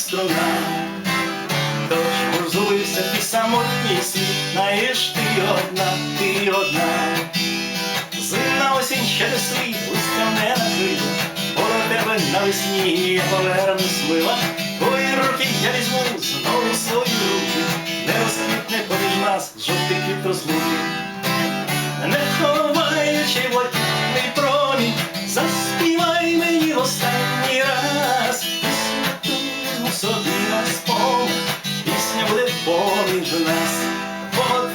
струна. Тож розулився ти самотній світ, знаєш ти одна, ти одна. Зимна осінь ще не світ, листя не накрила, бо тебе навесні я повернусь мила. Твої руки я візьму знову свої руки, не розквітне поміж нас жовтий квіт розлуки. Собі на спомин, пісня буде поміж нас. Бо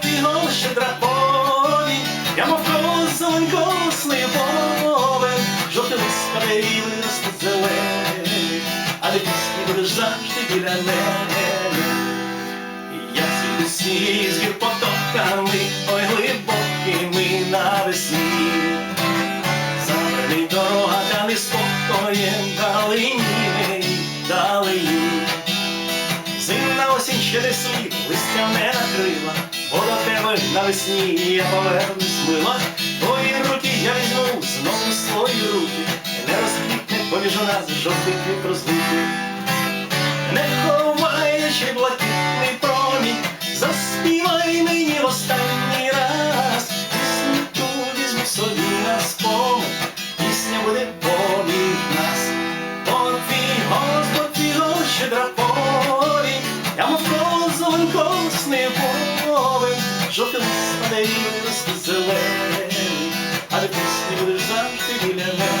твій голос щедра повінь, я мов козонько сливовим, жовтий листя і виросте зелений, а ти пісні будеш завжди біля мене. Я світу сніг з гір потоками, ой глибокими навесні. Дорога, дали спокоєм, далині ще не листя не накрила, бо до тебе навесні я повернусь мила. Твої руки я візьму знову свої руки, не розквітне поміж нас жовтий квіт розлуки. Не ховаючи блакитний промінь, заспівай мені в останній раз. Пісню ту візьму собі на спомин, пісня буде Şoförümüz aleyhimiz kızılır Hadi biz ne bilirsen bir bilemem